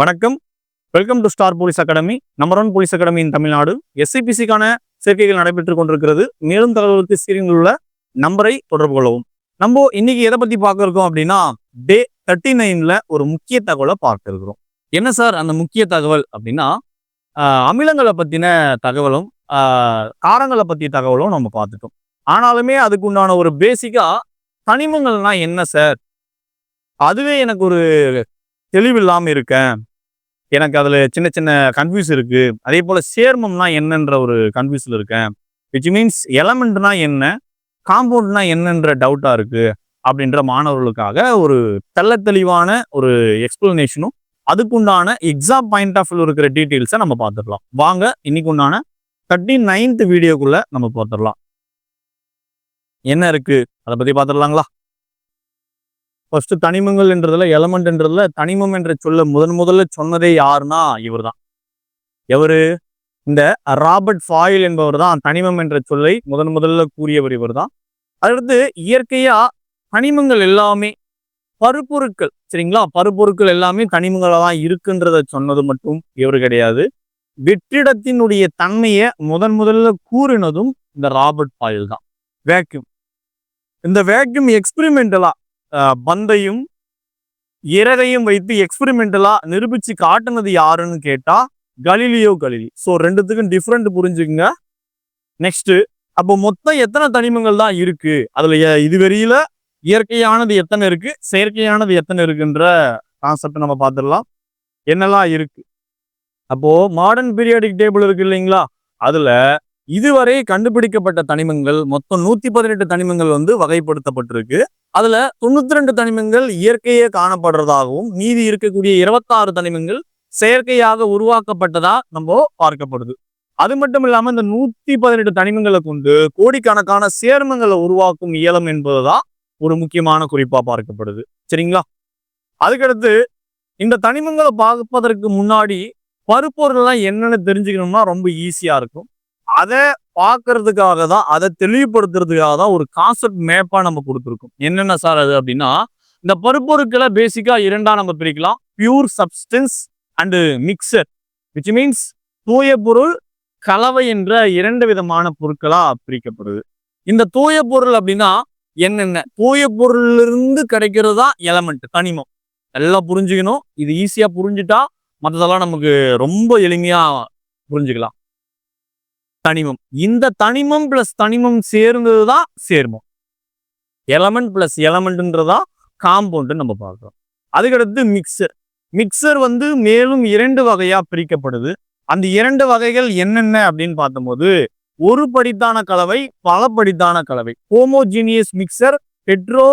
வணக்கம். Welcome to star police academy number one police அகாடமியின் Tamil Nadu. எஸ்சிபிசிக்கான சேர்க்கைகள் நடைபெற்றுக் கொண்டிருக்கிறது. மேலும் தகவலுக்கு ஸ்கிரீனில் உள்ள நம்பரை தொடர்பு கொள்ளவும். நம்ம இன்னைக்கு எதை பத்தி பார்க்க இருக்கோம் அப்படின்னா டே தேர்ட்டி நைன்ல ஒரு முக்கிய தகவலை பார்க்க இருக்கிறோம். என்ன சார் அந்த முக்கிய தகவல் அப்படின்னா அமிலங்களை பத்தின தகவலும் காரங்களை பத்திய தகவலும் நம்ம பார்த்துட்டோம். ஆனாலுமே அதுக்கு உண்டான ஒரு பேசிக்கா தனிமங்கள்னா என்ன சார்? அதுவே எனக்கு ஒரு தெளிவில்லாம இருக்கேன். எனக்கு அதில் சின்ன சின்ன கன்ஃபியூஸ் இருக்குது அதே போல் சேர்மம்னா என்னன்ற ஒரு கன்ஃபியூஸில் இருக்கேன். விச் மீன்ஸ் எலமெண்ட்னா என்ன? காம்பவுண்ட்னா என்னன்ற டவுட்டாக இருக்குது அப்படின்ற மாணவர்களுக்காக ஒரு தெள்ள தெளிவான ஒரு எக்ஸ்பிளனேஷனும் அதுக்குண்டான எக்ஸாம் பாயிண்ட் ஆஃப் வியூ இருக்கிற டீட்டெயில்ஸை நம்ம பார்த்துடலாம். வாங்க இன்னைக்கு உண்டான தேர்ட்டி நைன்த் வீடியோக்குள்ளே நம்ம பார்த்துடலாம். என்ன இருக்குது அதை பற்றி பார்த்துடலாங்களா? ஃபர்ஸ்ட் தனிமங்கள் என்றதுல எலமெண்ட் என்றதுல தனிமம் என்ற சொல்ல முதன் முதல்ல சொன்னதே யாருன்னா இவர்தான். எவரு? இந்த ராபர்ட் ஃபாயில் என்பவர் தான் தனிமம் என்ற சொல்லை முதன் முதல்ல கூறியவர் இவர் தான் அடுத்து இயற்கையா தனிமங்கள் எல்லாமே பருப்பொருட்கள். சரிங்களா? பருப்பொருட்கள் எல்லாமே தனிமங்களா தான் இருக்குன்றத சொன்னது மட்டும் இவர் கிடையாது. வெற்றிடத்தினுடைய தன்மையை முதன் முதல்ல கூறினதும் இந்த ராபர்ட் ஃபாயில் தான். வேக்யூம் இந்த வேக்யூம் எக்ஸ்பிரிமெண்டலா பந்தையும் இறகையும் வைத்து எக்ஸ்பெரிமெண்டலா நிரூபிச்சு காட்டுனது யாருன்னு கேட்டா கலிலியோ கலிலி. ஸோ ரெண்டுத்துக்கும் டிஃப்ரெண்ட் புரிஞ்சுக்குங்க. நெக்ஸ்ட் அப்போ மொத்தம் எத்தனை தனிமங்கள் தான் இருக்கு? அதுல இதுவரையில இயற்கையானது எத்தனை இருக்கு? செயற்கையானது எத்தனை இருக்குன்ற கான்செப்ட் நம்ம பார்த்துடலாம். என்னெல்லாம் இருக்கு? அப்போ மாடர்ன் பீரியாடிக் டேபிள் இருக்கு இல்லைங்களா? அதுல இதுவரை கண்டுபிடிக்கப்பட்ட தனிமங்கள் மொத்தம் நூத்தி பதினெட்டு தனிமங்கள் வந்து வகைப்படுத்தப்பட்டிருக்கு. அதுல தொண்ணூத்தி ரெண்டு தனிமங்கள் இயற்கையே காணப்படுறதாகவும் மீதி இருக்கக்கூடிய இருபத்தாறு தனிமங்கள் செயற்கையாக உருவாக்கப்பட்டதா நம்ம பார்க்கப்படுது. அது மட்டும் இல்லாம இந்த நூத்தி பதினெட்டு தனிமங்களை கொண்டு கோடிக்கணக்கான சேர்மங்களை உருவாக்கும் இயலம் என்பதுதான் ஒரு முக்கியமான குறிப்பா பார்க்கப்படுது. சரிங்களா? அதுக்கடுத்து இந்த தனிமங்களை பார்ப்பதற்கு முன்னாடி பருப்பொருள்லாம் என்னன்னு தெரிஞ்சுக்கணும்னா ரொம்ப ஈஸியா இருக்கும். அதை பார்க்கறதுக்காக தான் அதை தெளிவுபடுத்துறதுக்காக தான் ஒரு கான்செப்ட் மேப்பாக நம்ம கொடுத்துருக்கோம். என்னென்ன சார் அது அப்படின்னா இந்த பருப்பொருட்களை பேசிக்காக இரண்டா நம்ம பிரிக்கலாம். Pure substance and mixture which means தூய பொருள் கலவை என்ற இரண்டு விதமான பொருட்களாக பிரிக்கப்படுது. இந்த தூய பொருள் அப்படின்னா என்னென்ன? தூய பொருளிலிருந்து கிடைக்கிறது தான் எலமெண்ட் தனிமம். எல்லாம் புரிஞ்சுக்கணும். இது ஈஸியாக புரிஞ்சுட்டா மற்றதெல்லாம் நமக்கு ரொம்ப எளிமையாக புரிஞ்சுக்கலாம். தனிமம். இந்த தனிமம் பிளஸ் தனிமம் சேர்ந்தது தான் சேர்மம். எலமெண்ட் பிளஸ் எலமெண்ட்ன்றதா காம்பவுண்டு நம்ம பார்க்குறோம். அதுக்கடுத்து மிக்சர் மிக்சர் வந்து மேலும் இரண்டு வகையாக பிரிக்கப்படுது. அந்த இரண்டு வகைகள் என்னென்ன அப்படின்னு பார்த்தபோது ஒரு படித்தான கலவை பல படித்தான கலவை. Homogeneous mixture hetero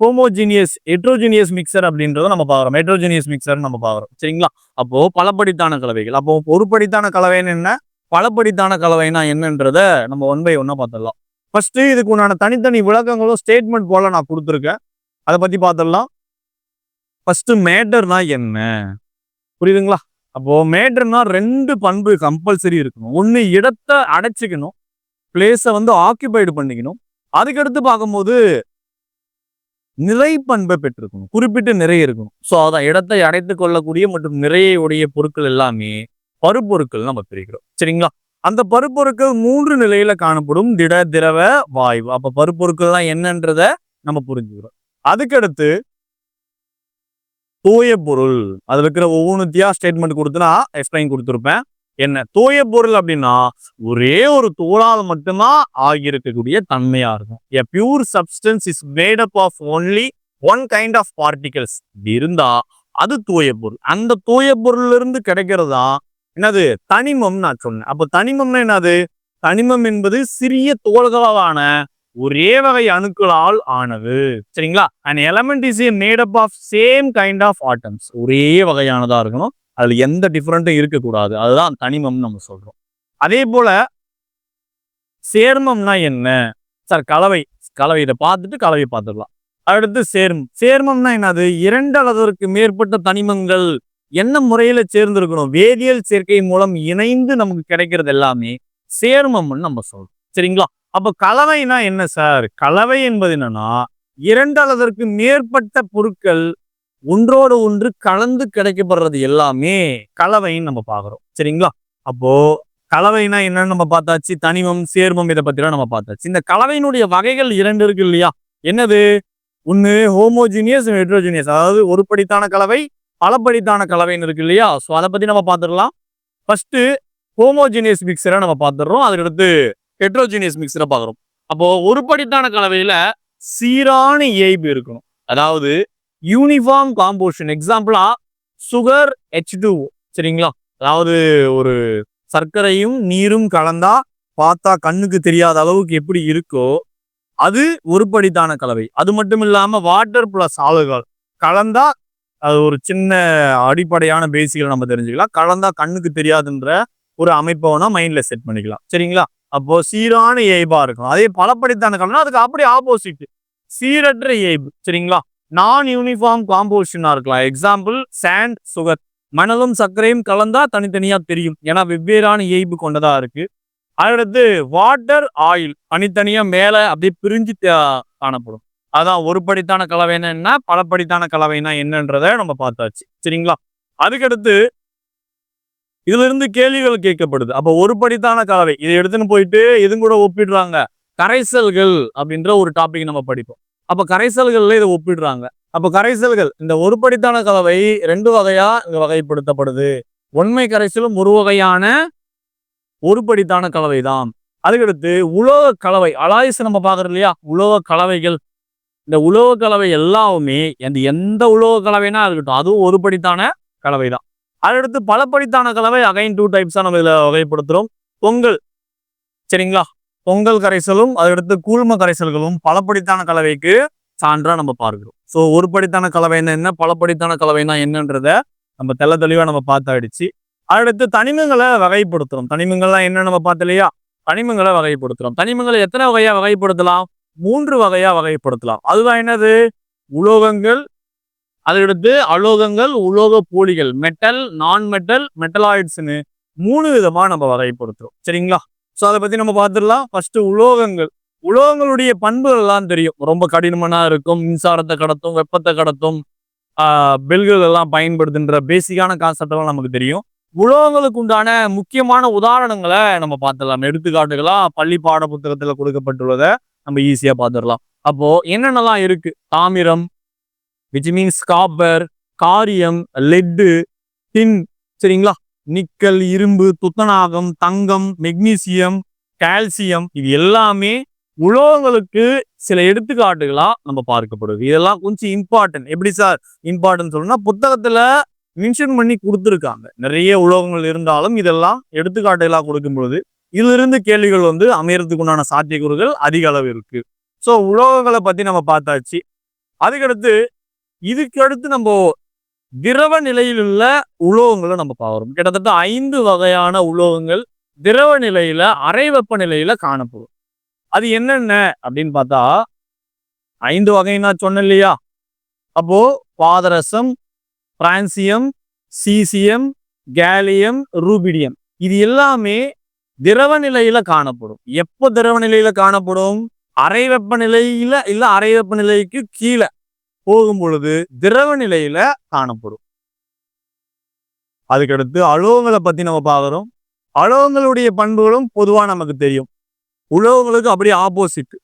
homogeneous heterogeneous mixture அப்படின்றத நம்ம பார்க்குறோம். ஹெட்ரோஜீனியஸ் மிக்சர் நம்ம பார்க்குறோம். சரிங்களா? அப்போ பலப்படித்தான கலவைகள். அப்போ ஒரு படித்தான கலவைன்னு என்ன? பலப்படித்தான கலவைனா என்னன்றத நம்ம ஒன் பை ஒன்னா பார்த்துடலாம். ஃபர்ஸ்ட் இதுக்கு உண்டான தனித்தனி விளக்கங்களும் ஸ்டேட்மெண்ட் போல நான் கொடுத்துருக்கேன். அதை பத்தி பார்த்துடலாம். ஃபர்ஸ்ட் மேட்டர்னா என்ன? புரியுதுங்களா? அப்போ மேட்டர்னா ரெண்டு பண்பு கம்பல்சரி இருக்கணும். ஒன்று இடத்தை அடைச்சிக்கணும். பிளேஸை வந்து ஆக்கியபைடு பண்ணிக்கணும். அதுக்கடுத்து பார்க்கும்போது நிறை பண்பை பெற்றிருக்கணும். குறிப்பிட்டு நிறைய இருக்கணும். ஸோ அதான் இடத்தை அடைத்து கொள்ளக்கூடிய மற்றும் நிறைய உடைய பொருட்கள் எல்லாமே பருப்பொருட்கள் நம்ம பிரிக்கிறோம். சரிங்களா? அந்த பருப்பொருட்கள் மூன்று நிலையில காணப்படும். திட திரவ வாயு அப்ப பருப்பொருட்கள்லாம் என்னன்றத நம்ம புரிஞ்சுக்கிறோம். அதுக்கடுத்து தூய பொருள் அதுல இருக்கிற ஒவ்வொன்றுத்தியா ஸ்டேட்மெண்ட் கொடுத்து நான் எக்ஸ்பிளைன் கொடுத்துருப்பேன். என்ன? தூய பொருள் அப்படின்னா ஒரே ஒரு தோளால் மட்டும்தான் ஆகியிருக்கக்கூடிய தன்மையா இருக்கும். A pure substance is made up of only one kind of particles இருந்தா அது தூய பொருள் அந்த தூய பொருள்ல இருந்து கிடைக்கிறது தான் என்னது? தனிமம் நான் சொன்னேன். அப்போ தனிமம்னா என்னது? தனிமம் என்பது சிறிய தோள்களாலான ஒரே வகை அணுக்களால் ஆனது. சரிங்களா? And element is a made up of same kind of atoms ஒரே வகையானதா இருக்கணும். அதுல எந்த டிஃப்ரெண்ட்டும் இருக்கக்கூடாது. அதுதான் தனிமம்னு நம்ம சொல்றோம். அதே போல சேர்மம்னா என்ன? சார் கலவை. கலவை இதை பார்த்துட்டு கலவை பார்த்துடலாம். அடுத்து சேர்மம். சேர்மம்னா என்னது? இரண்டு அளவிற்கு மேற்பட்ட தனிமங்கள். என்ன முறையில சேர்ந்திருக்கணும்? வேதியியல் சேர்க்கை மூலம் இணைந்து நமக்கு கிடைக்கிறது எல்லாமே சேர்மம்னு நம்ம சொல்றோம். சரிங்களா? அப்ப கலவைனா என்ன சார்? கலவை என்பது என்னன்னா இரண்டு அளவிற்கு மேற்பட்ட பொருட்கள் ஒன்றோடு ஒன்று கலந்து கிடைக்கப்படுறது எல்லாமே கலவைன்னு நம்ம பார்க்குறோம். சரிங்களா? அப்போ கலவைனா என்னன்னு நம்ம பார்த்தாச்சு. தனிமம் சேர்மம் இதை பத்திலாம் நம்ம பார்த்தாச்சு. இந்த கலவையினுடைய வகைகள் இரண்டு இருக்கு இல்லையா? என்னது? ஒன்று ஹோமோஜீனியஸ் ஹெட்ரோஜீனியஸ். அதாவது ஒருபடித்தான கலவை பலப்படித்தான கலவைன்னு இருக்கு இல்லையா? ஸோ அதை பற்றி நம்ம பார்த்துடலாம். ஃபஸ்ட்டு ஹோமோஜீனியஸ் மிக்சரை நம்ம பார்த்துடுறோம். அதுக்கடுத்து ஹெட்ரோஜீனியஸ் மிக்சரை பார்க்குறோம். அப்போது ஒரு படித்தான கலவையில் சீரான இயல்பு இருக்கணும். அதாவது யூனிஃபார்ம் காம்போஷன் எக்ஸாம்பிளா சுகர் ஹெச் டூ சரிங்களா? அதாவது ஒரு சர்க்கரையும் நீரும் கலந்தா பார்த்தா கண்ணுக்கு தெரியாத அளவுக்கு எப்படி இருக்கோ அது ஒருபடித்தான கலவை. அது மட்டும் இல்லாமல் வாட்டர் பிளஸ் ஆளுகள் கலந்தா அது ஒரு சின்ன அடிப்படையான பேசிக்கலை நம்ம தெரிஞ்சுக்கலாம். கலந்தா கண்ணுக்கு தெரியாதுன்ற ஒரு அமைப்பை வேணா மைண்ட்ல செட் பண்ணிக்கலாம். சரிங்களா? அப்போ சீரான இயல்பா இருக்கும் அதே பலப்படித்தான கலனா அதுக்கு அப்படியே ஆப்போசிட் சீரற்ற இயல்பு. சரிங்களா? நான் யூனிஃபார்ம் காம்போசிஷனா இருக்கலாம். எக்ஸாம்பிள் சாண்ட் சுகர் மணலும் சர்க்கரையும் கலந்தா தனித்தனியா தெரியும். ஏன்னா வெவ்வேறான இயல்பு கொண்டதா இருக்கு. அடுத்து வாட்டர் ஆயில் தனித்தனியா மேல அப்படியே பிரிஞ்சு காணப்படும். அதான் ஒருபடித்தான கலவைன்னா என்ன? பலப்படித்தான கலவைனா என்னன்றத நம்ம பார்த்தாச்சு. சரிங்களா? அதுக்கடுத்து இதுல இருந்து கேள்விகள் கேட்கப்படுது. அப்ப ஒருபடித்தான கலவை இதை எடுத்துன்னு போயிட்டு இதுவும் கூட ஒப்பிடுறாங்க? கரைசல்கள் அப்படின்ற ஒரு டாபிக் நம்ம படிப்போம். அப்ப கரைசல்கள்ல இதை ஒப்பிடுறாங்க. அப்ப கரைசல்கள் இந்த ஒருபடித்தான கலவை ரெண்டு வகையா இங்க வகைப்படுத்தப்படுது. உண்மை கரைசலும் ஒரு வகையான ஒருபடித்தான கலவை தான் அதுக்கடுத்து உலோக கலவை அலாய்ஸ் நம்ம பாக்குறோம் இல்லையா? உலோக கலவைகள். இந்த உலோக கலவை எல்லாமே அந்த எந்த உலோக கலவைனா இருக்கட்டும் அதுவும் ஒரு படித்தான கலவை தான் அடுத்து பலப்படித்தான கலவை அகைன் டூ டைப்ஸா நம்ம இதுல வகைப்படுத்துறோம். பொங்கல் சரிங்களா? பொங்கல் கரைசலும் அதுக்கடுத்து கூழ்ம கரைசல்களும் பலப்படித்தான கலவைக்கு சான்றா நம்ம பார்க்கிறோம். ஸோ ஒருபடித்தான கலவைன்னா என்ன? பலப்படித்தான கலவைனா என்னன்றத நம்ம தெள்ள தெளிவா நம்ம பார்த்தாயிடுச்சு. அடுத்து தனிமங்களை வகைப்படுத்துறோம். தனிமங்கள்லாம் என்ன நம்ம பார்த்தலையா தனிமங்களை வகைப்படுத்துறோம். தனிமங்களை எத்தனை வகையா வகைப்படுத்தலாம்? மூன்று வகையா வகைப்படுத்தலாம். அதுதான் என்னது? உலோகங்கள் அதுக்கடுத்து அலோகங்கள் உலோக போலிகள் மெட்டல் நான் மெட்டல் மெட்டலாய்ட்ஸ்னு மூணு விதமா நம்ம வகைப்படுத்துறோம். சரிங்களா? ஸோ அதை பத்தி நம்ம பார்த்துடலாம். ஃபர்ஸ்ட் உலோகங்கள். உலோகங்களுடைய பண்புகள் எல்லாம் தெரியும். ரொம்ப கடினமானா இருக்கும். மின்சாரத்தை கடத்தும் வெப்பத்தை கடத்தும் ஆஹ் பெல்கள் எல்லாம் பயன்படுத்துன்ற பேசிக்கான கான்செப்டெல்லாம் நமக்கு தெரியும். உலோகங்களுக்கு உண்டான முக்கியமான உதாரணங்களை நம்ம பார்த்துடலாம். எடுத்துக்காட்டுகளா பள்ளி பாட புத்தகத்துல கொடுக்கப்பட்டுள்ளதை. நம்ம ஈஸியாக பார்த்துடலாம் அப்போ என்னென்னலாம் இருக்கு? தாமிரம் விச் மீன்ஸ் காப்பர் காரியம் லெட்டு டின் சரிங்களா? நிக்கல் இரும்பு துத்தநாகம் தங்கம் மெக்னீசியம் கால்சியம் இது எல்லாமே உலோகங்களுக்கு சில எடுத்துக்காட்டுகளா நம்ம பார்க்கப்படுது. இதெல்லாம் கொஞ்சம் இம்பார்ட்டன்ட் எப்படி சார் இம்பார்ட்டன்ட் சொல்லணும்னா புத்தகத்துல மென்ஷன் பண்ணி கொடுத்துருக்காங்க. நிறைய உலோகங்கள் இருந்தாலும் இதெல்லாம் எடுத்துக்காட்டுகளா கொடுக்கும் பொழுது இதிலிருந்து கேள்விகள் வந்து அமையறதுக்கு உண்டான சாத்தியக்கூறுகள் அதிக அளவு இருக்கு. ஸோ உலோகங்களை பத்தி நம்ம பார்த்தாச்சு. அதுக்கடுத்து இதுக்கு அடுத்து நம்ம திரவ நிலையில் உள்ள உலோகங்களை நம்ம பார்க்குறோம் கிட்டத்தட்ட ஐந்து வகையான உலோகங்கள் திரவ நிலையில அரை வெப்ப நிலையில காணப்படும். அது என்னென்ன அப்படின்னு பார்த்தா ஐந்து வகை நான் சொன்னேன் இல்லையா? அப்போ பாதரசம் பிரான்சியம் சீசியம் கேலியம் ரூபிடியம். இது எல்லாமே திரவ நிலையில காணப்படும். எப்போ திரவ நிலையில காணப்படும்? அரை வெப்ப நிலையில இல்ல அரை வெப்ப நிலைக்கு கீழே போகும் பொழுது திரவ நிலையில காணப்படும். அதுக்கடுத்து அலோகங்களை பத்தி நம்ம பார்க்குறோம். அலோகங்களுடைய பண்புகளும் பொதுவா நமக்கு தெரியும். உலோகங்களுக்கு அப்படியே ஆப்போசிட்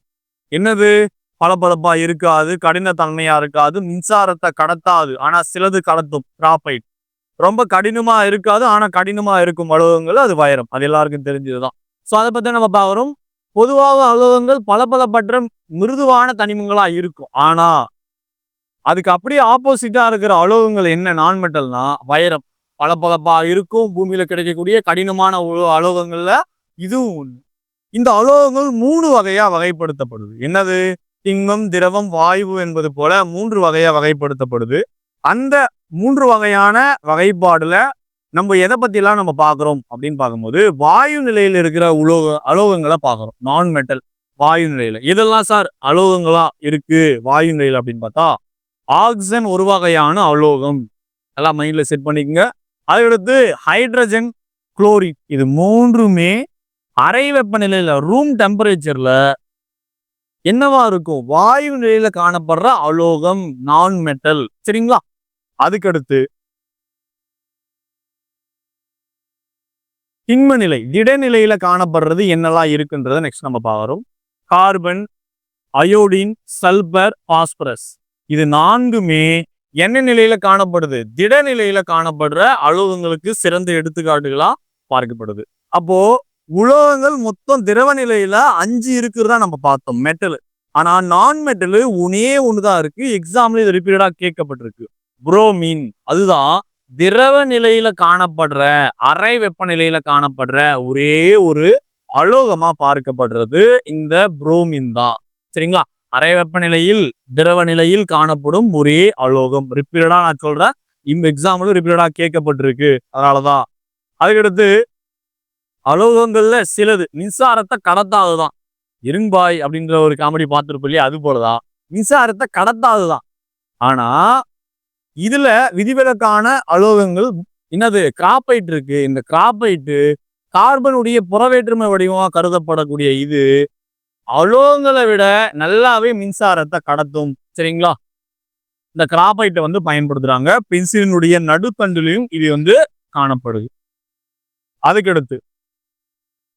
என்னது? பளபளப்பா இருக்காது கடினத்தன்மையா இருக்காது மின்சாரத்தை கடத்தாது. ஆனா சிலது கடத்தும் கிராபைட் ரொம்ப கடினமா இருக்காது ஆனா கடினமா இருக்கும் அலோகங்கள் அது வைரம். அது எல்லாருக்கும் தெரிஞ்சதுதான். ஸோ அதை பத்தி நம்ம பார்க்குறோம் பொதுவாக அலோகங்கள் பளபளப்பற்ற மிருதுவான தனிமங்களா இருக்கும். ஆனா அதுக்கு அப்படியே ஆப்போசிட்டா இருக்கிற அலோகங்கள் என்ன நான் மெட்டல்னா வைரம். பளபளப்பா இருக்கும் பூமியில கிடைக்கக்கூடிய கடினமான உலோ அலோகங்கள்ல இதுவும் ஒண்ணு. இந்த அலோகங்கள் மூணு வகையா வகைப்படுத்தப்படுது. என்னது? திண்மம் திரவம் வாயு என்பது போல மூன்று வகையா வகைப்படுத்தப்படுது. அந்த மூன்று வகையான வகைப்பாடுல நம்ம எதை பத்திலாம் நம்ம பார்க்குறோம் அப்படின்னு பார்க்கும்போது வாயு நிலையில இருக்கிற உலோக அலோகங்களை பார்க்குறோம். நான் மெட்டல் வாயு நிலையில. இதெல்லாம் சார் அலோகங்களா இருக்கு? வாயு நிலையில அப்படின்னு பார்த்தா ஆக்சிஜன் ஒரு வகையான அலோகம். எல்லாம் மைண்ட்ல செட் பண்ணிக்கோங்க. அதுக்கடுத்து ஹைட்ரஜன் குளோரின் இது மூன்றுமே அறை வெப்பநிலையில ரூம் டெம்பரேச்சர்ல என்னவா இருக்கும்? வாயு நிலையில காணப்படுற அலோகம் நான் மெட்டல் சரிங்களா? அதுக்கடுத்து திண்ம நிலை திடநிலையில காணப்படுறது என்னெல்லாம் இருக்குன்றத நெக்ஸ்ட் நம்ம பார்க்குறோம். Carbon iodine sulphur phosphorus. இது நான்குமே என்ன நிலையில காணப்படுது? திடநிலையில காணப்படுற அலோகங்களுக்கு சிறந்த எடுத்துக்காட்டுகளா பார்க்கப்படுது. அப்போ உலோகங்கள் மொத்தம் திரவ நிலையில அஞ்சு இருக்கிறதா நம்ம பார்த்தோம் மெட்டல் ஆனா நான் மெட்டலு ஒன்னே ஒண்ணுதான் இருக்கு. எக்ஸாம்ல இது ரிப்பீட்டடா கேட்கப்பட்டிருக்கு. புரோமின் அதுதான் திரவ நிலையில காணப்படுற அறை வெப்பநிலையில காணப்படுற ஒரே ஒரு அலோகமா பார்க்கப்படுறது இந்த புரோமின் தான். சரிங்களா? அரை வெப்பநிலையில் திரவ நிலையில் காணப்படும் ஒரே அலோகம். ரிப்பீட்டடா நான் சொல்றேன். இந்த எக்ஸாம்பிளும் ரிப்பீட்டடா கேட்கப்பட்டிருக்கு. அதனாலதான். அதுக்கடுத்து அலோகங்கள்ல சிலது மின்சாரத்தை கடத்தாதுதான் இரும்பாய் அப்படின்ற ஒரு காமெடி பார்த்துருப்போம் இல்லையா? அது போலதான். மின்சாரத்தை கடத்தாதுதான் ஆனா இதுல விதிவிலக்கான அலோகங்கள் என்னது? கிராப்பைட் இருக்கு. இந்த கிராப்பைட்டு கார்பனுடைய புறவேற்றுமை வடிவமா கருதப்படக்கூடிய இது அலோகங்களை விட நல்லாவே மின்சாரத்தை கடத்தும். சரிங்களா? இந்த கிராபைட்டை வந்து பயன்படுத்துறாங்க. பென்சிலினுடைய நடுத்தண்டிலையும் இது வந்து காணப்படுது. அதுக்கடுத்து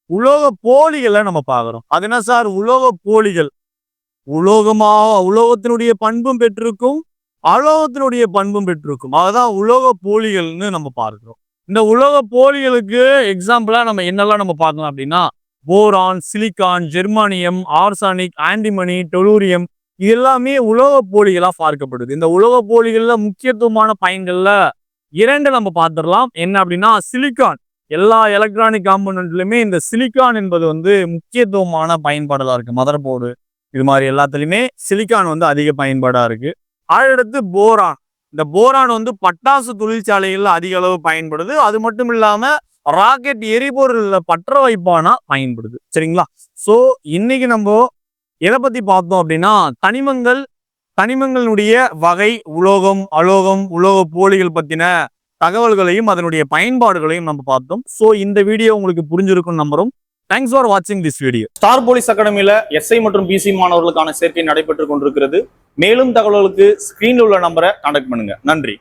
உலோக போலிகளை நம்ம பார்க்குறோம். அது என்ன சார்? உலோக போலிகள். உலோகமாக உலோகத்தினுடைய பண்பும் பெற்றிருக்கும். அலோகத்தினுடைய பண்பும் பெற்றிருக்கும். அதுதான் உலோக போலிகள்னு நம்ம பார்க்கிறோம். இந்த உலோக போலிகளுக்கு எக்ஸாம்பிளா நம்ம என்னெல்லாம் நம்ம பார்க்கலாம் அப்படின்னா boron silicon germanium arsenic antimony tellurium இது எல்லாமே உலோக போலிகளாக பார்க்கப்படுது. இந்த உலோக போலிகளில் முக்கியத்துவமான பயன்கள்ல இரண்டு நம்ம பார்த்துடலாம். என்ன அப்படின்னா சிலிக்கான் எல்லா எலக்ட்ரானிக் காம்பனண்ட்லையுமே இந்த சிலிக்கான் என்பது வந்து முக்கியத்துவமான பயன்பாடலாக இருக்குது மதர் போர்டு இது மாதிரி எல்லாத்துலேயுமே சிலிக்கான் வந்து அதிக பயன்பாடாக இருக்குது அடுத்து போரான். இந்த போரான் வந்து பட்டாசு தொழிற்சாலைகளில் அதிக அளவு பயன்படுது. அது மட்டும் இல்லாம ராக்கெட் எரிபொருள்ல பற்ற வைப்பானா பயன்படுது. சரிங்களா? சோ இன்னைக்கு நம்ம எதை பத்தி பார்த்தோம் அப்படின்னா தனிமங்கள் தனிமங்களுடைய வகை உலோகம் அலோகம் உலோக போலிகள் பத்தின தகவல்களையும் அதனுடைய பயன்பாடுகளையும் நம்ம பார்த்தோம். சோ இந்த வீடியோ உங்களுக்கு புரிஞ்சிருக்கும் நம்புறோம். தேங்க்ஸ் ஃபார் வாட்சிங் திஸ் வீடியோ ஸ்டார் போலீஸ் அகாடமியில எஸ்ஐ மற்றும் பிசி மாணவர்களுக்கான சேர்க்கை நடைபெற்று கொண்டிருக்கிறது. மேலும் தகவல்களுக்கு ஸ்கிரீனில் உள்ள நம்பரை கான்டாக்ட் பண்ணுங்க. நன்றி.